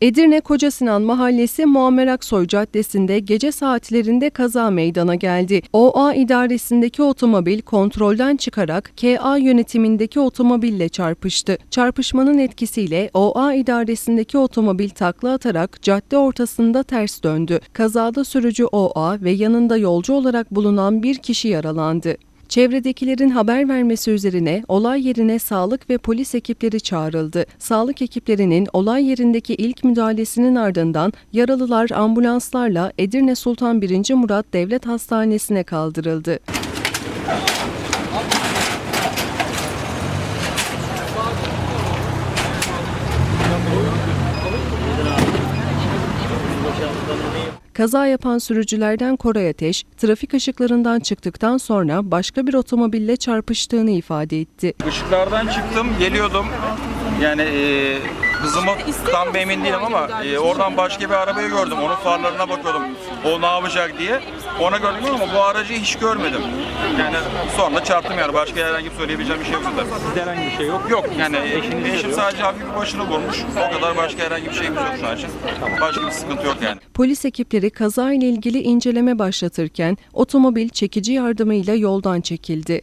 Edirne Kocasinan Mahallesi Muammer Aksoy Caddesi'nde gece saatlerinde kaza meydana geldi. OA idaresindeki otomobil kontrolden çıkarak KA yönetimindeki otomobille çarpıştı. Çarpışmanın etkisiyle OA idaresindeki otomobil takla atarak cadde ortasında ters döndü. Kazada sürücü OA ve yanında yolcu olarak bulunan bir kişi yaralandı. Çevredekilerin haber vermesi üzerine olay yerine sağlık ve polis ekipleri çağrıldı. Sağlık ekiplerinin olay yerindeki ilk müdahalesinin ardından yaralılar ambulanslarla Edirne Sultan 1. Murat Devlet Hastanesi'ne kaldırıldı. Kaza yapan sürücülerden Koray Ateş, trafik ışıklarından çıktıktan sonra başka bir otomobille çarpıştığını ifade etti. Işıklardan çıktım, geliyordum. Yani e, hızımı tam emin değilim ama e, oradan başka bir arabayı gördüm. Onun farlarına bakıyordum. O ne yapacak diye. Ona gördüm ama bu aracı hiç görmedim. Yani sonra çarptım yani. Başka herhangi bir söyleyebileceğim bir şey yok zaten. Sizde herhangi bir şey yok. Yok yani eşim yok. sadece hafif bir başını vurmuş. O kadar başka herhangi bir şeyimiz yok şu an için. Başka bir sıkıntı yok yani. Polis ekipleri kaza ile ilgili inceleme başlatırken otomobil çekici yardımıyla yoldan çekildi.